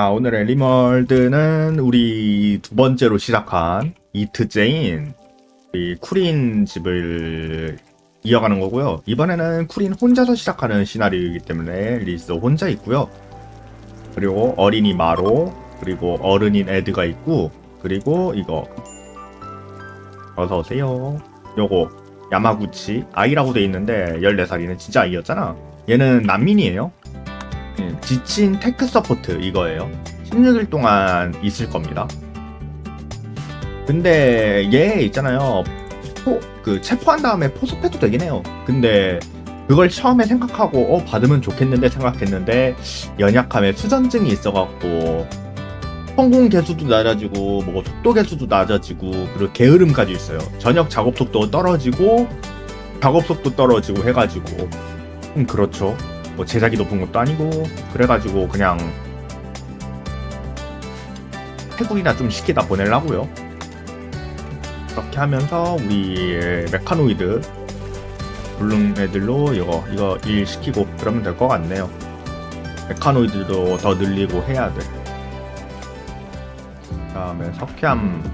자, 오늘의 리멀드는 우리 두 번째로 시작한 이트제인 이 쿠린 집을 이어가는 거고요. 이번에는 쿠린 혼자서 시작하는 시나리오이기 때문에 리스 혼자 있고요. 그리고 어린이 마로, 그리고 어른인 에드가 있고, 그리고 이거 어서 오세요. 요거 야마구치 아이라고 돼 있는데 14살이는 진짜 아이였잖아. 얘는 난민이에요. 예, 지친 테크 서포트 이거예요. 16일 동안 있을 겁니다. 근데 얘 있잖아요. 포, 그 체포한 다음에 포섭해도 되긴 해요. 근데 그걸 처음에 생각하고 어 받으면 좋겠는데 생각했는데 연약함에 수전증이 있어갖고 성공 개수도 낮아지고 뭐 속도 개수도 낮아지고 그리고 게으름까지 있어요. 저녁 작업 속도 떨어지고 작업 속도 떨어지고 해가지고 음 그렇죠. 뭐 제작이 높은 것도 아니고 그래가지고 그냥 태국이나 좀 시키다 보내려고요. 그렇게 하면서 우리 메카노이드 블룸 애들로 이거 이거 일 시키고 그러면 될 것 같네요. 메카노이드도 더 늘리고 해야 돼. 그다음에 석회암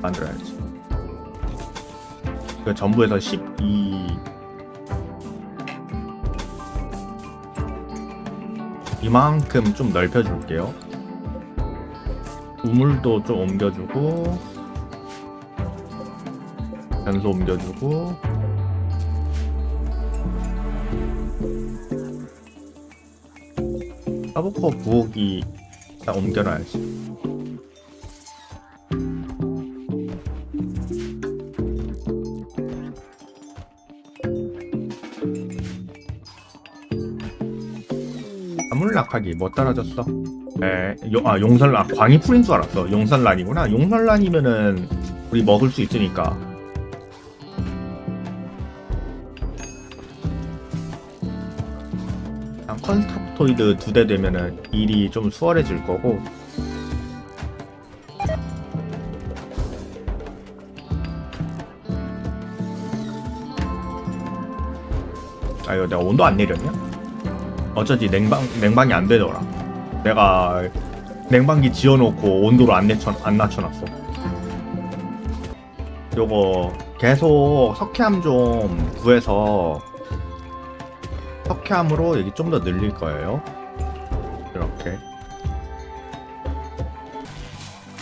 만들어야지. 그 전부에서 12 이만큼 좀 넓혀줄게요. 우물도 좀 옮겨주고 변소 옮겨주고 사보코 부엌이 다 옮겨놔야지. 아물락하기 뭐 떨어졌어? 에, 용, 아 용설란 광이 풀인 줄 알았어. 용설란이구나. 용설란이면은 우리 먹을 수 있으니까. 컨스트럭토이드 두 대 되면은 일이 좀 수월해질 거고. 아 이거 내가 온도 안 내렸냐? 어쩐지 냉방 냉방이 안 되더라. 내가 냉방기 지어놓고 온도를 안, 내쳐, 안 낮춰놨어. 요거 계속 석회암 좀 구해서 석회암으로 여기 좀 더 늘릴 거예요. 이렇게.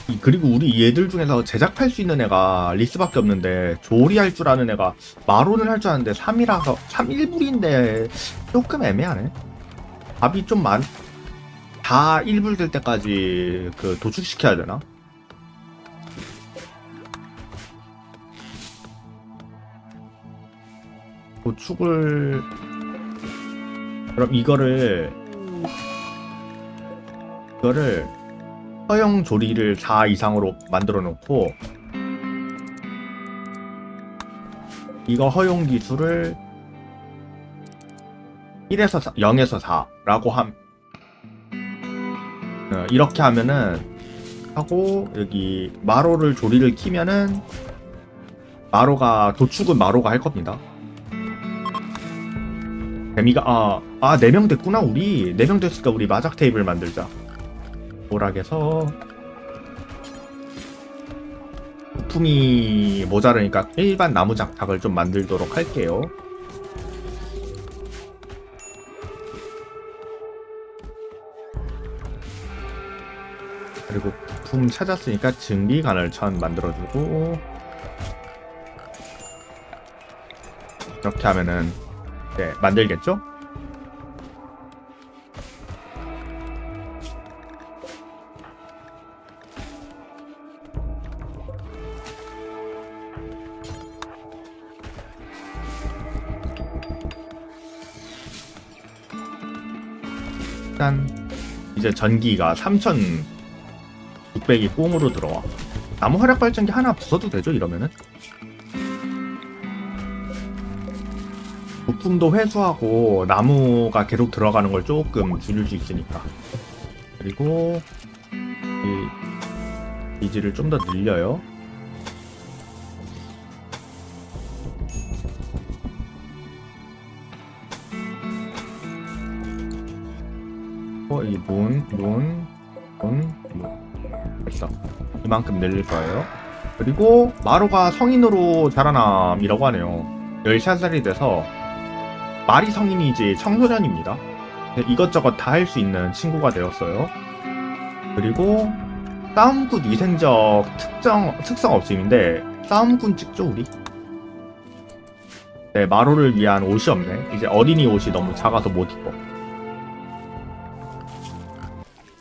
이- 그리고 우리 얘들 중에서 제작할 수 있는 애가 리스밖에 없는데 조리할 줄 아는 애가 마론을 할 줄 아는데 3이라서 3 1불인데 조금 애매하네. 밥이 좀 많, 다 1불 될 때까지 그 도축시켜야 되나? 도축을 그럼 이거를 이거를 허용 조리를 4 이상으로 만들어 놓고 이거 허용 기술을 1에서 4, 0에서 4라고 함 어, 이렇게 하면은 하고 여기 마로를 조리를 키면은 마로가 도축은 마로가 할 겁니다. 데미가 아 아 4명 됐구나 우리 4명 됐으니까 우리 마작 테이블 만들자. 오락에서 부품이 모자르니까 일반 나무 작탁을 좀 만들도록 할게요. 부품 찾았으니까 증기관을 천 만들어주고 이렇게 하면은 네 만들겠죠? 일단 이제 전기가 3600이 꽁으로 들어와. 나무 활약 발전기 하나 부숴도 되죠 이러면은? 부품도 회수하고 나무가 계속 들어가는 걸 조금 줄일 수 있으니까. 그리고 이 비지를 좀 더 늘려요. 그리고 이 문, 문, 문, 문. 됐어. 이만큼 늘릴 거예요. 그리고 마루가 성인으로 자라남이라고 하네요. 13살이 돼서 말이 성인이지 청소년입니다. 이것저것 다 할 수 있는 친구가 되었어요. 그리고 싸움꾼 위생적 특정 특성 없음인데 싸움꾼 찍죠 우리. 네 마루를 위한 옷이 없네. 이제 어린이 옷이 너무 작아서 못 입어.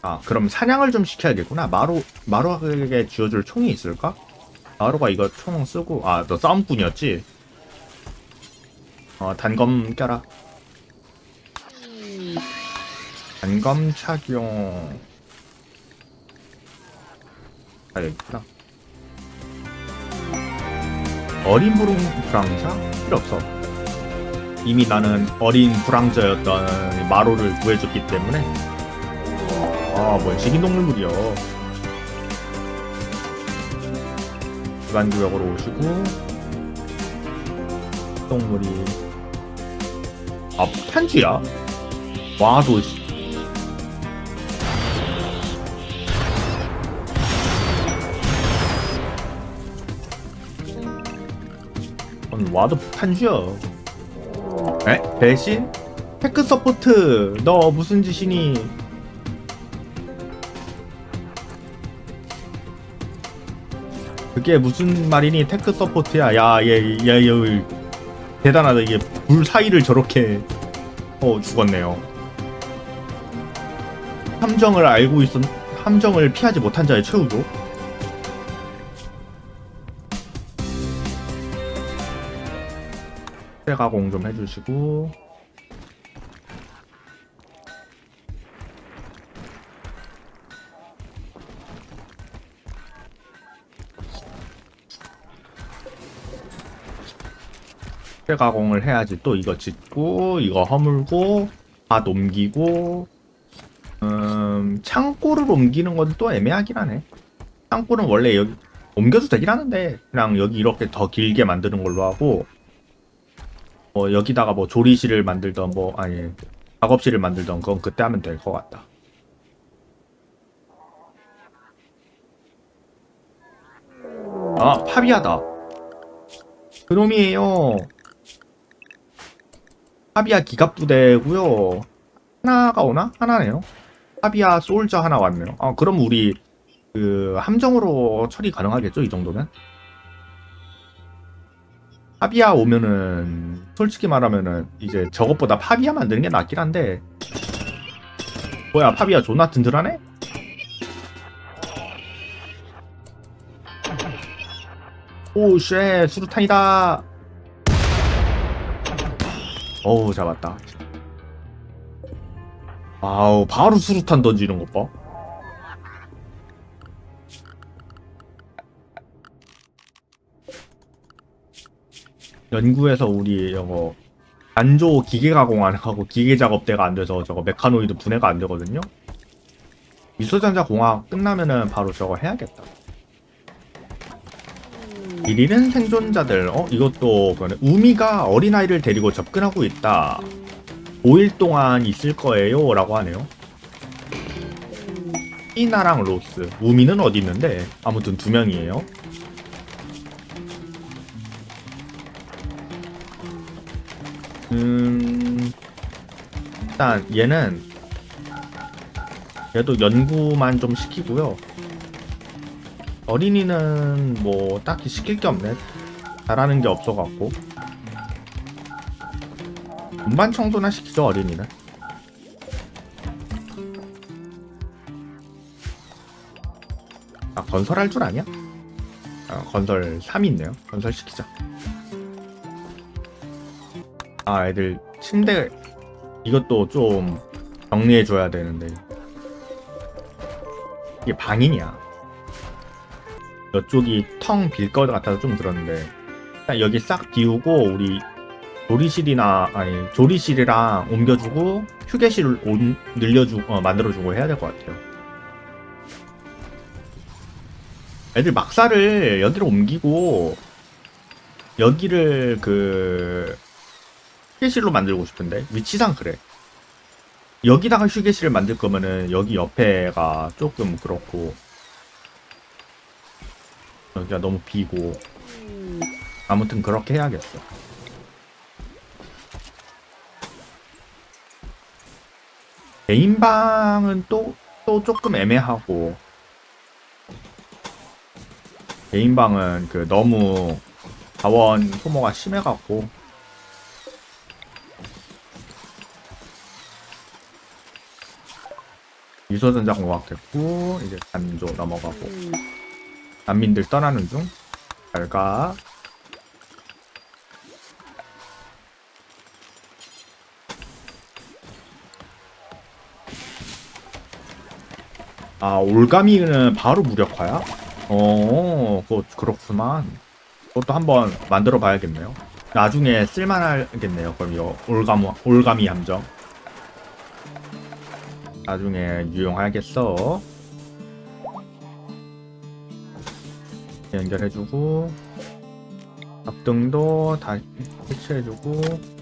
아 그럼 사냥을 좀 시켜야겠구나. 마루 마루에게 쥐어줄 총이 있을까? 마루가 이거 총 쓰고 아 너 싸움꾼이었지? 어 단검 껴라. 단검 착용. 아, 여기 있구나. 어린 부릉 불황자? 필요 없어. 이미 나는 어린 불황자였던 마로를 구해줬기 때문에. 아, 뭐야, 식인동물물이요. 기반구역으로 오시고, 동물이. 아, 탄쥐야? 와도, 와도 폭탄주야. 에? 배신? 테크 서포트. 너 무슨 짓이니? 그게 무슨 말이니? 테크 서포트야. 야, 얘, 얘, 얘, 대단하다. 이게 불 사이를 저렇게 어 죽었네요. 함정을 알고 있었, 함정을 피하지 못한 자의 최후죠. 때 가공 좀 해주시고 때 가공을 해야지 또 이거 짓고 이거 허물고 다 옮기고 음 창고를 옮기는 건 또 애매하긴 하네 창고는 원래 여기 옮겨도 되긴 하는데 그냥 여기 이렇게 더 길게 만드는 걸로 하고 뭐 여기다가 뭐 조리실을 만들던 뭐 아니 작업실을 만들던 그건 그때 하면 될 것 같다. 아 파비아다. 그놈이에요. 파비아 기갑 부대고요. 하나가 오나? 하나네요. 파비아 솔저 하나 왔네요. 아 그럼 우리 그 함정으로 처리 가능하겠죠 이 정도면? 파비아 오면은 솔직히 말하면은 이제 저것보다 파비아 만드는 게 낫긴 한데 뭐야 파비아 존나 든든하네? 오쉣 수류탄이다 어우 잡았다 아우 바로 수류탄 던지는 것 봐 연구에서 우리 이거 안조 기계 가공 안 하고 기계 작업대가 안 돼서 저거 메카노이드 분해가 안 되거든요. 미소전자 공학 끝나면은 바로 저거 해야겠다. 일일은 생존자들 어 이것도 그거네. 우미가 어린아이를 데리고 접근하고 있다. 5일 동안 있을 거예요 라고 하네요. 이나랑 로스 우미는 어디 있는데 아무튼 두 명이에요. 음, 일단 얘는 얘도 연구만 좀 시키고요. 어린이는 뭐 딱히 시킬 게 없네. 잘하는 게 없어갖고. 운반 청소나 시키죠 어린이는. 아 건설할 줄 아냐? 아, 건설 3 있네요. 건설 시키자. 아 애들 침대 이것도 좀 정리해 줘야 되는데 이게 방이냐 이쪽이 텅 빌 것 같아서 좀 들었는데 일단 여기 싹 비우고 우리 조리실이나 아니 조리실이랑 옮겨주고 휴게실을 온, 늘려주고 어, 만들어주고 해야 될 것 같아요. 애들 막사를 여기로 옮기고 여기를 그 휴게실로 만들고 싶은데? 위치상 그래. 여기다가 휴게실을 만들 거면은 여기 옆에가 조금 그렇고 여기가 너무 비고. 아무튼 그렇게 해야겠어. 개인 방은 또, 또 조금 애매하고. 개인 방은 그 너무 자원 소모가 심해갖고. 유소전자 공학 됐고 이제 단조 넘어가고 난민들 떠나는 중. 잘 가. 아 올가미는 바로 무력화야? 어 그거 그렇구만. 그것도 한번 만들어 봐야겠네요. 나중에 쓸만하겠네요 그럼 이 올가무 올가미 함정. 나중에 유용하겠어. 연결해주고 합등도 다 해체해주고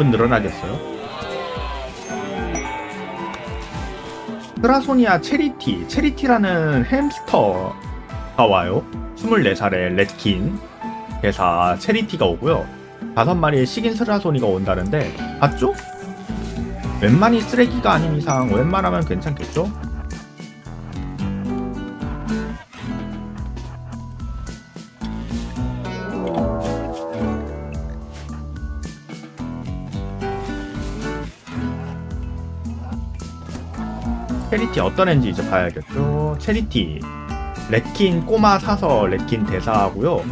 뭐 밥은 늘어나겠어요? 트라소니아 체리티, 체리티라는 햄스터가 와요. 24살의 렛킨 대사 체리티가 오고요. 다섯 마리의 식인 트라소니가 온다는데 봤죠? 웬만히 쓰레기가 아닌 이상 웬만하면 괜찮겠죠? 체리티 어떤 애인지 이제 봐야겠죠. 체리티 레킨 꼬마 사서 레킨 대사하고요.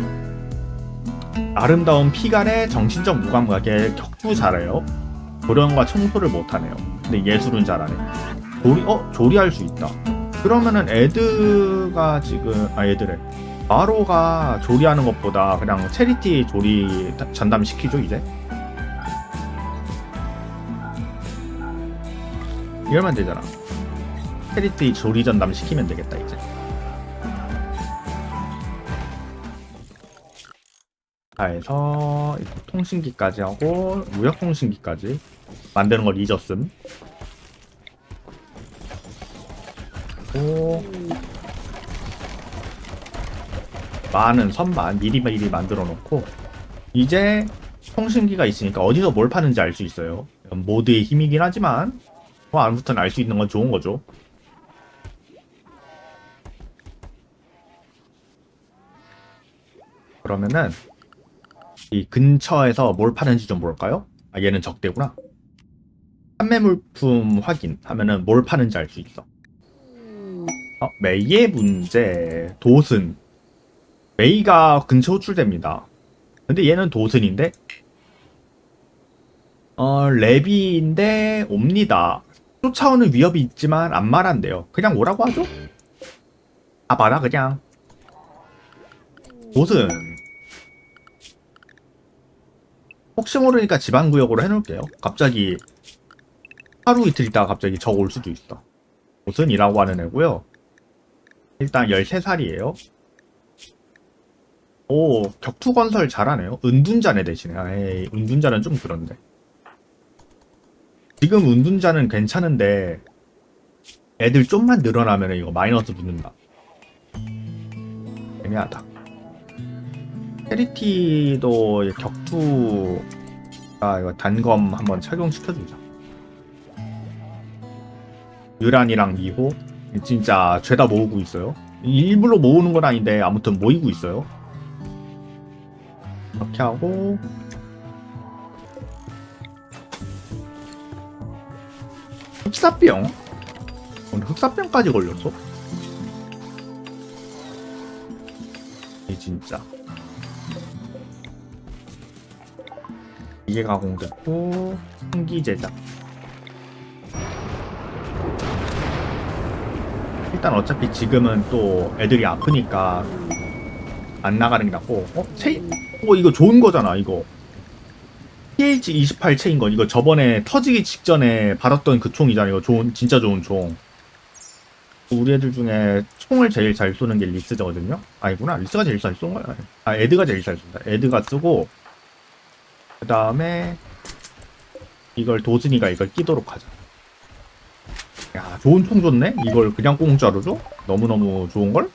아름다운 피갈의 정신적 무감각에 격투 잘해요. 조련과 청소를 못하네요. 근데 예술은 잘하네. 조리 어 조리할 수 있다. 그러면은 에드가 지금 아 에드래. 마로가 조리하는 것보다 그냥 체리티 조리 전담 시키죠 이제. 이러면 되잖아. 체리티 조리 전담 시키면 되겠다 이제. 이렇게 통신기까지 하고 무역 통신기까지 만드는 걸 잊었음. 오. 많은 선만 미리 미리 만들어 놓고 이제 통신기가 있으니까 어디서 뭘 파는지 알 수 있어요. 모드의 힘이긴 하지만 뭐 아무튼 알 수 있는 건 좋은 거죠. 그러면은 이 근처에서 뭘 파는지 좀 볼까요? 아 얘는 적대구나. 판매 물품 확인 하면은 뭘 파는지 알 수 있어. 어, 메이의 문제 도슨 메이가 근처 호출됩니다. 근데 얘는 도슨인데 어 레비인데 옵니다. 쫓아오는 위협이 있지만 안 말한대요. 그냥 오라고 하죠? 아 봐라 그냥 도슨 혹시 모르니까 지방구역으로 해놓을게요. 갑자기 하루 이틀 있다가 갑자기 적올 수도 있어. 도슨이라고 하는 애고요. 일단 13살이에요. 오, 격투건설 잘하네요. 은둔자네 대신에. 에이, 은둔자는 좀 그런데. 지금 은둔자는 괜찮은데 애들 좀만 늘어나면 이거 마이너스 붙는다. 애매하다. 체리티도 격투가 이거 단검 한번 착용시켜주자. 유란이랑 미호 진짜 죄다 모으고 있어요. 일부러 모으는 건 아닌데 아무튼 모이고 있어요. 이렇게 하고 흑사병? 오늘 흑사병까지 걸렸어? 이 진짜 이게 가공됐고 풍기 제작. 일단 어차피 지금은 또 애들이 아프니까 안 나가는 게 낫고 어? 체인? 어 이거 좋은 거잖아 이거. PH28 체인 건 이거 저번에 터지기 직전에 받았던 그 총이잖아 이거 좋은 진짜 좋은 총. 우리 애들 중에 총을 제일 잘 쏘는 게 리스거든요? 아니구나 리스가 제일 잘 쏜 거야. 아 에드가 제일 잘 쏜다. 에드가 쓰고 그 다음에 이걸 도진이가 이걸 끼도록 하자 야 좋은 총 줬네 이걸 그냥 공짜로 줘? 너무너무 좋은걸?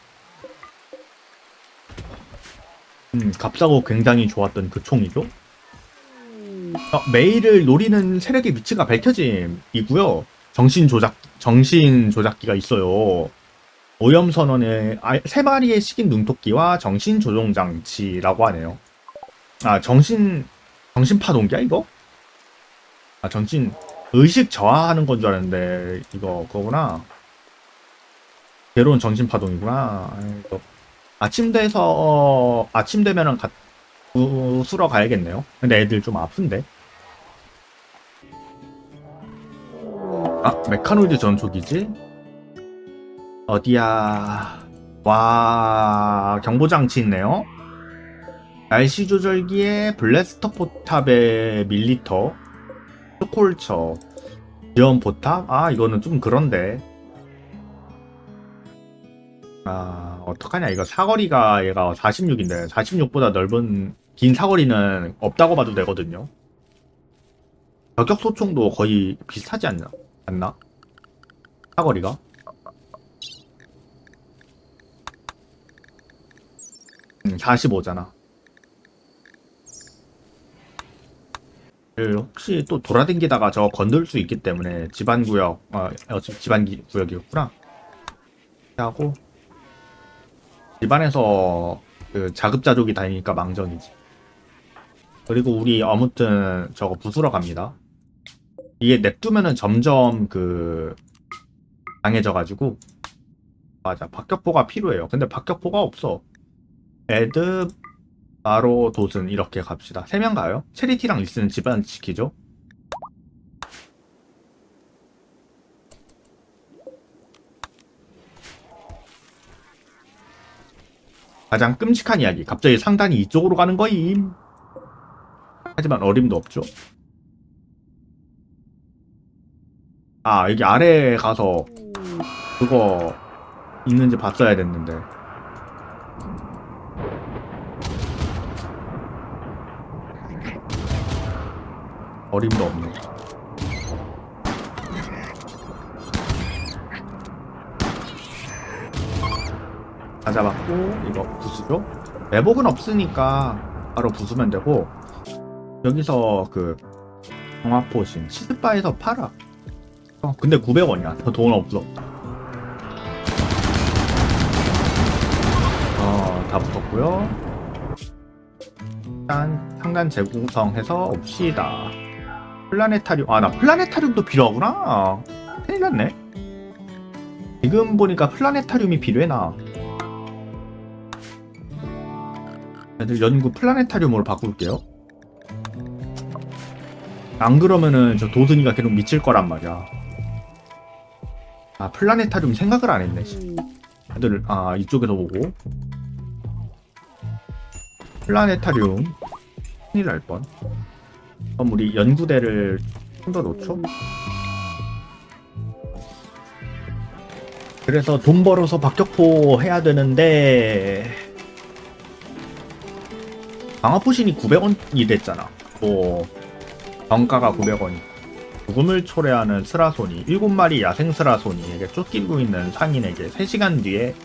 음 값싸고 굉장히 좋았던 그 총이죠 어, 메일을 노리는 세력의 위치가 밝혀짐이고요. 정신 조작 정신 조작기가 있어요. 오염 선언에 아, 세 마리의 식인 눈토끼와 정신 조종 장치라고 하네요. 아 정신 정신 파동기야 이거? 아 정신 의식 저하하는 건 줄 알았는데 이거 그거구나. 괴로운 정신 파동이구나. 아이고. 아침 돼서 어, 아침 되면은 가, 부수러 가야겠네요. 근데 애들 좀 아픈데. 아, 메카노이드 전초기지? 어디야? 와, 경보장치 있네요. 날씨 조절기에 블래스터 포탑에 밀리터, 스콜처, 지원 포탑? 아, 이거는 좀 그런데. 아, 어떡하냐. 이거 사거리가 얘가 46인데, 46보다 넓은 긴 사거리는 없다고 봐도 되거든요. 저격 소총도 거의 비슷하지 않나? 않나? 사거리가? 음, 45잖아. 혹시 또 돌아다니다가 저 건들 수 있기 때문에 집안 구역, 어, 어차피 집안 기- 구역이었구나. 하고 집안에서 그 자급자족이 다니니까 망정이지. 그리고 우리 아무튼 저거 부수러 갑니다. 이게 냅두면은 점점 그 강해져가지고 맞아 박격포가 필요해요. 근데 박격포가 없어. 애드 바로 도슨 이렇게 갑시다. 세명 가요? 체리티랑 리스는 집안 지키죠. 가장 끔찍한 이야기. 갑자기 상단이 이쪽으로 가는 거임. 하지만 어림도 없죠. 아, 여기 아래 가서 그거 있는지 봤어야 됐는데. 어림도 없네. 다 잡았고 이거 부수죠? 매복은 없으니까 바로 부수면 되고 여기서 그 정화포신 치즈바에서 팔아. 어, 근데 900원이야. 돈 없어. 어, 다 붙었고요. 일단 상단 재구성해서 옵시다 플라네타리움 아 나 플라네타리움도 필요하구나 큰일 났네 지금 보니까 플라네타리움이 필요해 나 애들 연구 플라네타리움으로 바꿀게요. 안 그러면은 저 도슨이가 계속 미칠 거란 말이야. 아 플라네타리움 생각을 안 했네. 씨. 애들 아 이쪽에서 보고 플라네타리움 큰일 날 뻔. 그럼 우리 연구대를 좀 더 놓죠. 그래서 돈 벌어서 박격포 해야 되는데 방어포신이 900원이 됐잖아. 뭐 정가가 900원이. 죽음을 초래하는 스라손이 7마리 야생 스라손이에게 쫓기고 있는 상인에게 3시간 뒤에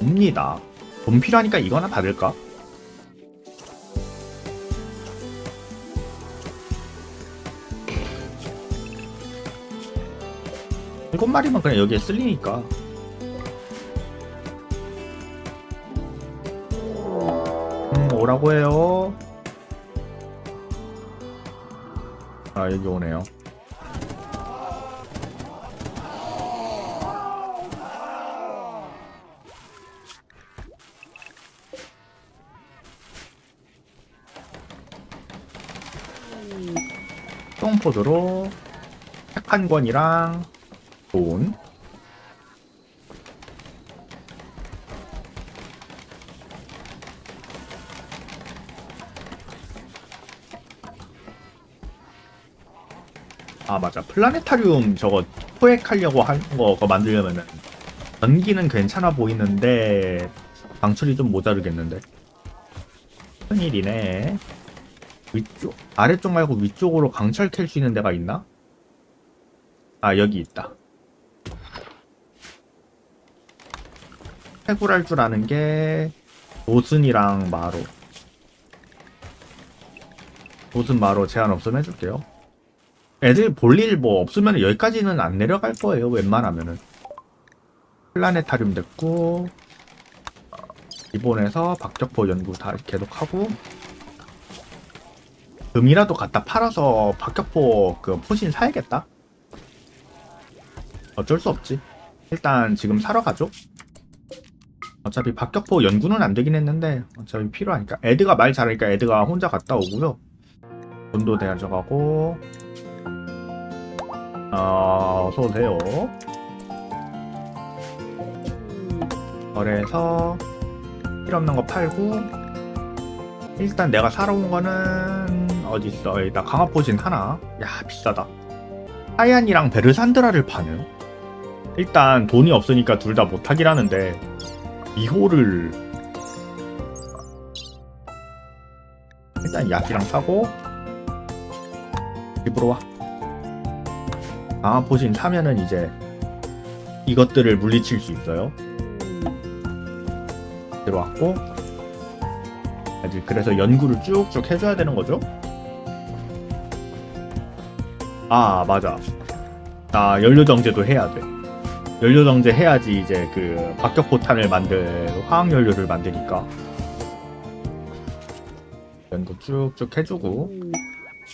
옵니다. 돈 필요하니까 이거나 받을까? 마리만 그냥 여기에 쓸리니까 음, 오라고 해요. 아, 여기 오네요. 똥포드로 핵한 권이랑 돈. 아 맞아 플라네타리움 저거 포획하려고 한거 만들려면은 전기는 괜찮아 보이는데 방출이 좀 모자르겠는데 큰일이네 위쪽 아래쪽 말고 위쪽으로 강철 캘 수 있는 데가 있나? 아 여기 있다 해굴할 줄 아는 게 도슨이랑 마로. 도슨 마로 제한 없으면 해줄게요. 애들 볼일 뭐 없으면 여기까지는 안 내려갈 거예요 웬만하면은. 플라네타리움 됐고 기본에서 박격포 연구 다 계속하고 금이라도 갖다 팔아서 박격포 그 포신 사야겠다? 어쩔 수 없지. 일단 지금 사러 가죠 어차피 박격포 연구는 안 되긴 했는데 어차피 필요하니까. 애드가 말 잘하니까 애드가 혼자 갔다 오고요. 돈도 대가져가고. 어, 어서오세요. 거래해서 필요 없는 거 팔고. 일단 내가 사러 온 거는 어디 있어? 여기다 강화포진 하나. 야 비싸다. 하얀이랑 베르산드라를 파는? 일단 돈이 없으니까 둘 다 못하긴 하는데 미호를 일단 약이랑 사고 집으로 와. 강화포진 사면은 이제 이것들을 물리칠 수 있어요. 들어왔고 아직 그래서 연구를 쭉쭉 해줘야 되는 거죠? 아 맞아. 아 연료정제도 해야 돼 연료 정제 해야지 이제 그 박격포탄을 만들 화학 연료를 만드니까. 연구 쭉쭉 해주고.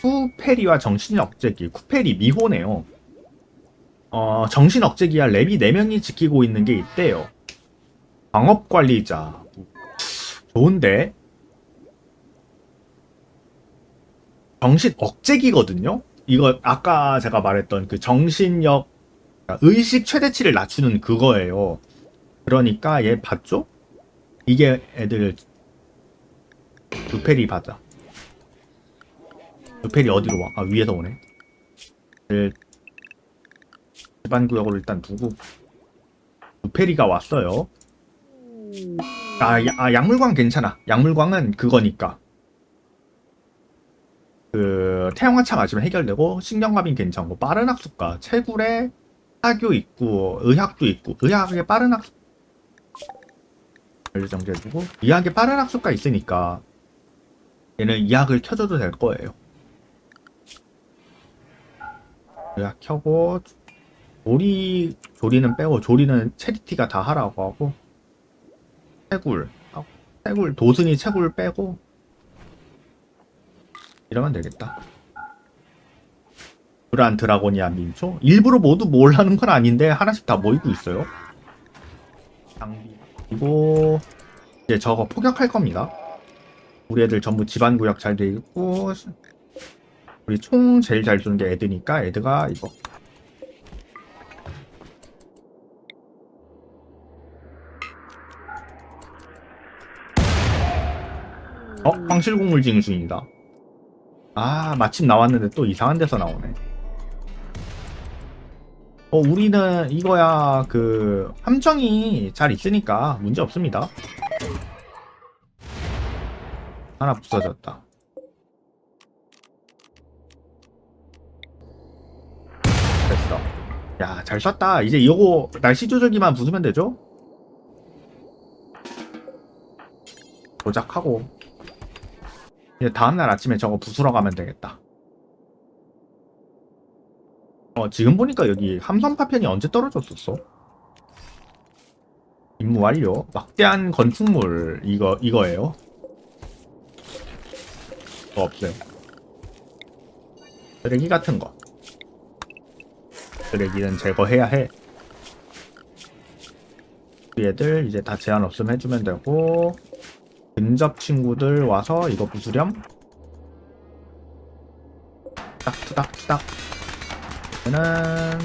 쿠페리와 정신 억제기. 쿠페리 미호네요. 어 정신 억제기와 랩이 4명이 지키고 있는 게 있대요. 방업관리자. 좋은데? 정신 억제기거든요? 이거 아까 제가 말했던 그 정신력 의식 최대치를 낮추는 그거예요 그러니까 얘 봤죠? 이게 애들 루페리 받아 루페리 어디로 와? 아 위에서 오네 을 집안구역으로 일단 두고 루페리가 왔어요 아, 야- 아, 약물광 괜찮아. 약물광은 그거니까. 그 태양화창 아시면 해결되고 신경갑인 괜찮고 빠른 학습가 채굴에 사교 있고 의학도 있고 의학에 빠른 학습 연료 정지해주고 의학에 빠른 학습가 있으니까 얘는 의학을 켜줘도 될 거예요. 의학 켜고 조리 조리는 빼고 조리는 체리티가 다 하라고 하고 채굴 아, 채굴 도순이 채굴 빼고 이러면 되겠다 브란 드라고니아 민초 일부러 모두 몰라는 건 아닌데 하나씩 다 모이고 있어요 장비 그리고 이제 저거 포격할 겁니다 우리 애들 전부 집안 구역 잘 돼 있고 우리 총 제일 잘 쏘는 게 애드니까 애드가 이거 어? 황실곡물 진행 중입니다. 아, 마침 나왔는데 또 이상한 데서 나오네. 어, 우리는 이거야, 그, 함정이 잘 있으니까 문제 없습니다. 하나 부서졌다. 됐어. 야, 잘 쐈다. 이제 이거 날씨 조절기만 부수면 되죠? 조작하고 이제 다음날 아침에 저거 부수러 가면 되겠다. 어, 지금 보니까 여기 함선 파편이 언제 떨어졌었어? 임무 완료. 막대한 건축물 이거 이거예요. 뭐 없어요. 쓰레기 같은 거. 쓰레기는 제거해야 해. 애들 이제 다 제한 없으면 해주면 되고 근접 친구들 와서 이거 부수렴 투 얘는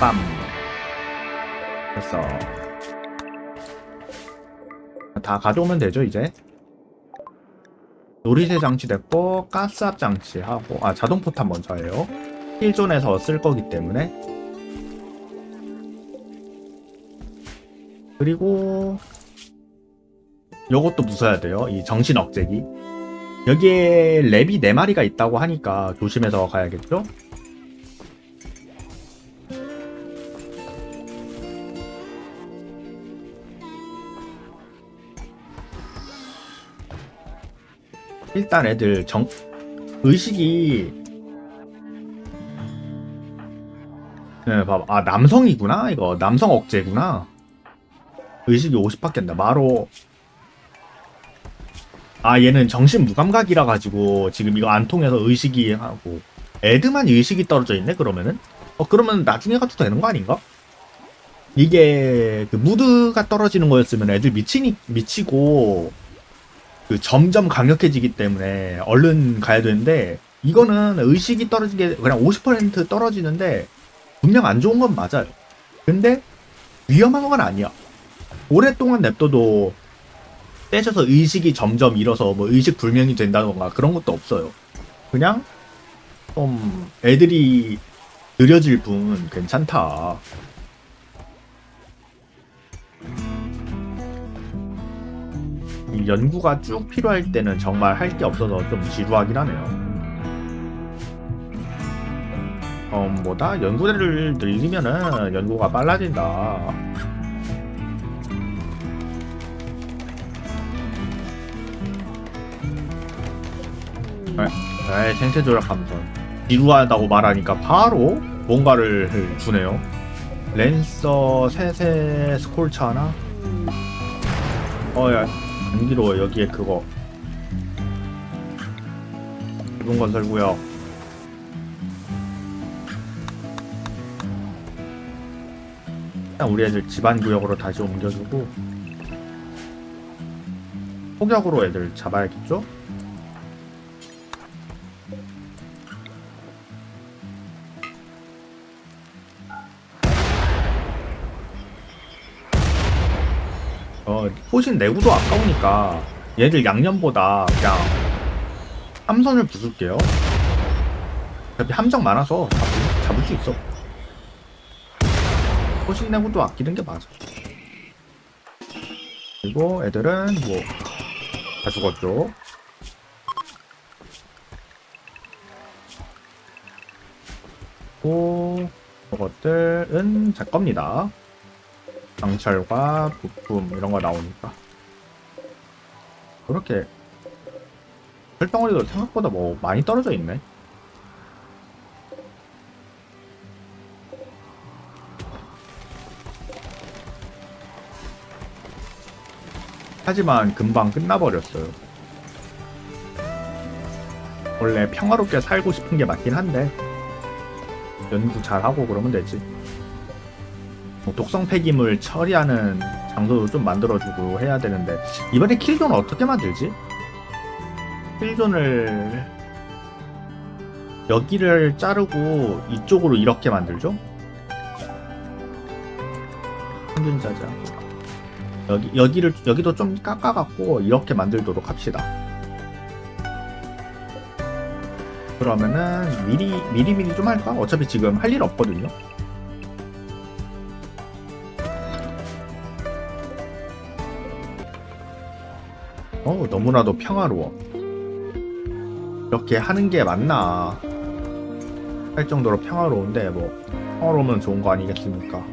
빰 됐어 다 가져오면 되죠 이제 놀이새 장치 됐고 가스압 장치 하고 아 자동 포탄 먼저 해요 힐존에서 쓸 거기 때문에 그리고 요것도 부숴야 돼요. 이 정신 억제기. 여기에 랩이 4마리가 있다고 하니까 조심해서 가야겠죠? 일단 애들 정 의식이 네, 봐봐. 아, 남성이구나. 이거 남성 억제구나. 의식이 50밖에 안 나. 마로 아 얘는 정신 무감각이라 가지고 지금 이거 안 통해서 의식이 하고 애드만 의식이 떨어져 있네 그러면은 어 그러면 나중에 가도 되는 거 아닌가? 이게 그 무드가 떨어지는 거였으면 애들 미치니 미치고 그 점점 강력해지기 때문에 얼른 가야 되는데 이거는 의식이 떨어지게 그냥 50% 떨어지는데 분명 안 좋은 건 맞아요. 근데 위험한 건 아니야. 오랫동안 냅둬도 떼셔서 의식이 점점 잃어서 뭐 의식 불명이 된다던가 그런 것도 없어요. 그냥 좀 애들이 느려질 뿐 괜찮다. 이 연구가 쭉 필요할 때는 정말 할 게 없어서 좀 지루하긴 하네요. 어, 뭐다? 연구를 늘리면은 연구가 빨라진다. 에이 생태 조작하면서 지루하다고 말하니까 바로 뭔가를 주네요. 랜서 세세 스콜차 하나? 어야 안기로 여기에 그거 기본 건설구역 일단 우리 애들 집안 구역으로 다시 옮겨주고 폭격으로 애들 잡아야겠죠? 어, 호신 내구도 아까우니까 얘들 양념보다 그냥 함선을 부술게요. 어차피 함정 많아서 잡을, 잡을 수 있어. 호신 내구도 아끼는 게 맞아. 그리고 애들은 뭐 다 죽었죠. 고 저것들은 제 겁니다. 강철과 부품 이런 거 나오니까. 그렇게 혈덩어리도 생각보다 뭐 많이 떨어져 있네. 하지만 금방 끝나버렸어요. 원래 평화롭게 살고 싶은 게 맞긴 한데 연구 잘하고 그러면 되지. 뭐 독성 폐기물 처리하는 장소도 좀 만들어주고 해야 되는데 이번에 킬존 어떻게 만들지? 킬존을 여기를 자르고 이쪽으로 이렇게 만들죠? 평균자자 여기 여기를 여기도 좀 깎아갖고 이렇게 만들도록 합시다. 그러면은 미리 미리 미리 좀 할까? 어차피 지금 할 일 없거든요. 어 너무나도 평화로워. 이렇게 하는 게 맞나 할 정도로 평화로운데 뭐 평화로우면 좋은 거 아니겠습니까?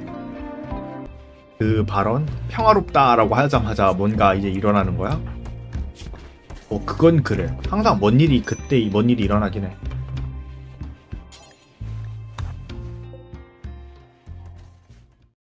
그 발언 평화롭다 라고 하자마자 뭔가 이제 일어나는 거야? 뭐 그건 그래. 항상 뭔 일이 그때 뭔 일이 일어나긴 해.